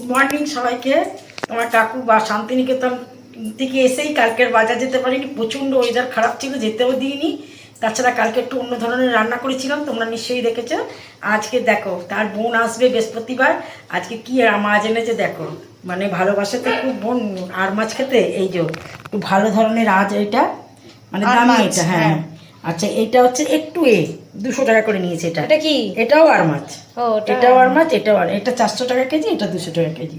Good morning সবাইকে। তোমার কাকু বা শান্তিনিকেতন থেকে এসেই কালকের বাজার যেতে পারিনি। প্রচণ্ড ওয়েদার খারাপ ছিল যেতেও দিইনি। তাছাড়া কালকে একটু অন্য ধরনের রান্না করেছিলাম তোমরা নিশ্চয়ই দেখেছ। আজকে দেখো তার বোন আসবে বৃহস্পতিবার। আজকে কি আর মাছ এনেছে দেখো মানে ভালোবাসাতে খুব বোন আর মাছ খেতে এই যে ভালো ধরনের আজ এটা মানে দামি এটা হ্যাঁ। হ্যাঁ। আচ্ছা এটা হচ্ছে একটু এ দুশো টাকা করে নিয়েছে এটা। এটা কি? এটাও আর মাছ। ও এটাও আর মাছ এটাও আর এটা চারশো টাকা কেজি এটা দুশো টাকা কেজি।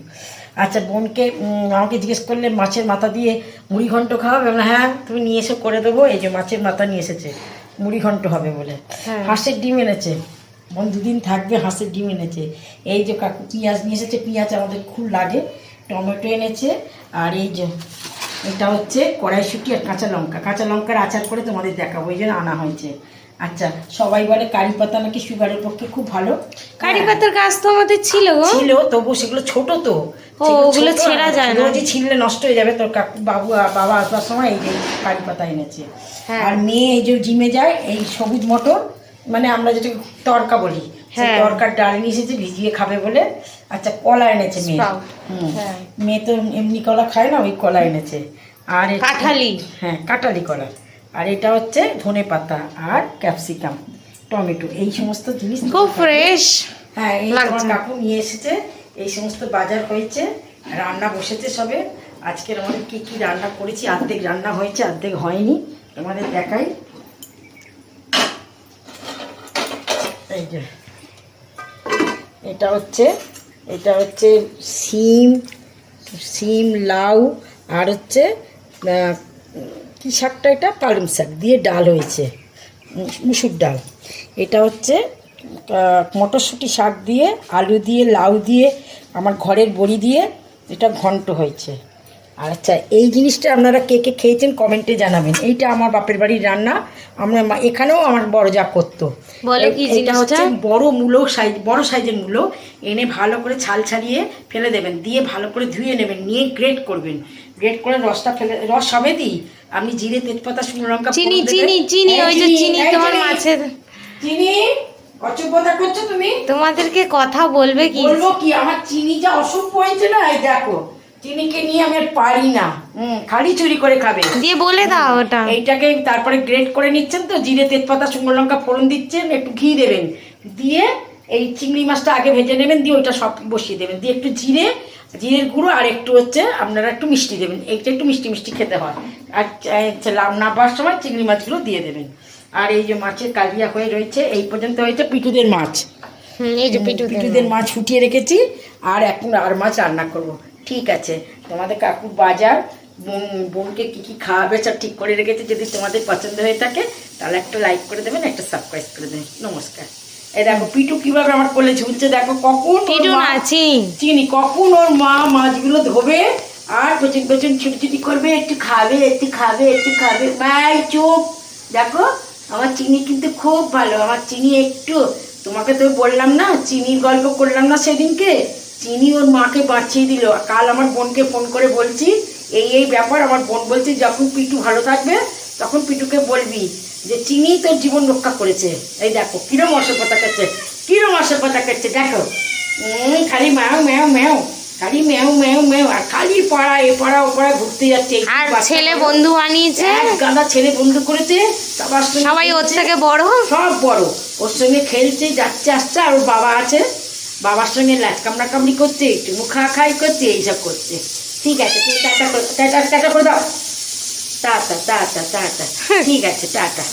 আচ্ছা বোনকে আমাকে জিজ্ঞেস করলে মাছের মাথা দিয়ে মুড়ি ঘন্ট খাওয়াবে? বললাম, হ্যাঁ তুমি নিয়ে এসে করে দেবো এই যে মাছের মাথা নিয়ে এসেছে মুড়ি ঘন্ট হবে বলে। হ্যাঁ। হাঁসের ডিম এনেছে। বোন দুদিন থাকবে হাঁসের ডিম এনেছে। এই যে কাকু পেঁয়াজ নিয়ে এসেছে পেঁয়াজ আমাদের খুব লাগে টমেটো এনেছে আর এই যে এটা হচ্ছে কড়াইশুটি আর কাঁচা লঙ্কা। কাঁচা লঙ্কার আচার করে তোমাদের দেখাবো এই জন্য আনা হয়েছে। আচ্ছা সবাই বলে কারি পাতা নাকি সুগারের পক্ষে খুব ভালো? কারি হ্যাঁ। পাতার গাছ তো আমাদের ছিল ছিল তবু সেগুলো ছোট তো। ওগুলো ছেঁড়া যায় না। রোজই ছিললে নষ্ট হয়ে যাবে। তোর কাকু বাবু বাবা আসবার সময় এই যে কারি পাতা এনেছে। হ্যাঁ। আর মেয়ে এই যে জিমে যায় এই সবুজ মটর মানে আমরা যেটা তরকা বলি হ্যাঁ। তরকার ডাল নিয়ে এসেছে ভিজিয়ে খাবে বলে আচ্ছা কলা এনেছে মেয়ে। হ্যাঁ। মেয়ে তো এমনি কলা খায় না ওই কলা এনেছে। আর কাঁঠালি। হ্যাঁ কাঁঠালি কলা। আর এটা হচ্ছে ধনে পাতা আর ক্যাপসিকাম টমেটো এই সমস্ত জিনিস খুব ফ্রেশ হ্যাঁ এই তোমার কাকু নিয়ে এসেছে এই সমস্ত বাজার হয়েছে রান্না বসেছে সবে। আজকের আমাদের কি কি রান্না করেছি অর্ধেক রান্না হয়েছে অর্ধেক হয়নি তোমাদের দেখাই। এই যে। এটা হচ্ছে এটা হচ্ছে সিম সিম, লাউ, আর হচ্ছে কি শাকটা এটা? পালং শাক দিয়ে ডাল হয়েছে। মুসুর ডাল। এটা হচ্ছে মটরশুঁটি শাক দিয়ে, আলু দিয়ে, লাউ দিয়ে, আমার ঘরের বড়ি দিয়ে এটা ঘন্ট হয়েছে। আচ্ছা এই জিনিসটা আপনারা কে কে খেয়েছেন কমেন্টে জানাবেন। এইটা আমার বাপের বাড়ির রান্না। আমরা এখানেও আমার বড় যা করতো। বলো কি এটা জিনিসটা? হচ্ছে বড় মূলো সাইজ বড় সাইজের মূলো। এনে ভালো করে ছাল ছাড়িয়ে ফেলে দেবেন। দিয়ে ভালো করে ধুয়ে নেবেন। নিয়ে গ্রেট করবেন। গ্রেট করে রসটা ফেলে রস সবে দিই আপনি জিরে তেজপাতা শুকনো লঙ্কা চিনি চিনি চিনি ওই যে চিনি এই তোমার চিনি। মাছের। চিনি? অচব্যতা করছ তুমি? তোমাদেরকে কথা বলবে কি? বলব কি? আমার চিনি যা অসভ্য হয়েছে না এই দেখো। চিনিকে নিয়ে আমি আর পারি না। হুম খালি চুরি করে খাবে। দিয়ে বলে দাও ওটা। এইটাকে তারপরে গ্রেট করে নিচ্ছেন তো জিরে তেজপাতা শুকনো লঙ্কা ফোড়ন দিচ্ছেন একটু ঘি দেবেন। দিয়ে এই চিংড়ি মাছটা আগে ভেজে নেবেন দিয়ে ওইটা সব বসিয়ে দেবেন। দিয়ে একটু জিরে জিরের গুঁড়ো আর একটু হচ্ছে আপনারা একটু মিষ্টি দেবেন। এইটা একটু মিষ্টি মিষ্টি খেতে হয়। আর নাবার সময় চিংড়ি মাছগুলো দিয়ে দেবেন। আর এই যে মাছের কালিয়া হয়ে রয়েছে এই পর্যন্ত হয়েছে পিটুদের মাছ। এই যে পিটু পিটুদের মাছ ফুটিয়ে রেখেছি আর এখন আর মাছ রান্না করব। ঠিক আছে। তোমাদের কাকু বাজার বোন বোনকে কী কী খাওয়াবে সব ঠিক করে রেখেছে যদি তোমাদের পছন্দ হয়ে থাকে তাহলে একটা লাইক করে দেবেন একটা সাবস্ক্রাইব করে দেবেন। নমস্কার। এই দেখো পিটু কীভাবে আমার কোলে ঝুলছে দেখো কখন পিটু না চিনি কখন ওর মা মাছগুলো ধোবে আর পেছন পেছন ছুটি ছুটি করবে একটু খাবে একটু খাবে একটু খাবে। মাই চুপ। দেখো আমার চিনি কিন্তু খুব ভালো। আমার চিনি একটু তোমাকে তো বললাম না চিনির গল্প করলাম না সেদিনকে। চিনি ওর মাকে বাঁচিয়ে দিল। কাল আমার বোনকে ফোন করে বলছি এই এই ব্যাপার আমার বোন বলছে যখন পিটু ভালো থাকবে তখন পিটুকে বলবি যে চিনি তোর জীবন রক্ষা করেছে। এই দেখো কিরম অসভ্যতা করছে কিরম অসভ্যতা করছে দেখো। খালি ম্যাও ম্যাও ম্যাও খালি ম্যাও ম্যাও ম্যাও আর খালি পাড়া এ পাড়া ও পাড়া ঘুরতে যাচ্ছে। আর ছেলে বন্ধু বানিয়েছে? গাদা ছেলে বন্ধু করেছে সবাই ওর। থেকে বড়? সব বড়। ওর সঙ্গে খেলছে যাচ্ছে আসছে আর ওর বাবা আছে। বাবার সঙ্গে ল্যাচ কামড়া কামড়ি করছে একটু মুখা খাই করছে এইসব করছে। ঠিক আছে তুমি টাটা করে টাটা টাটা করে দাও। Tata tata tata. ঠিক আছে টাটা।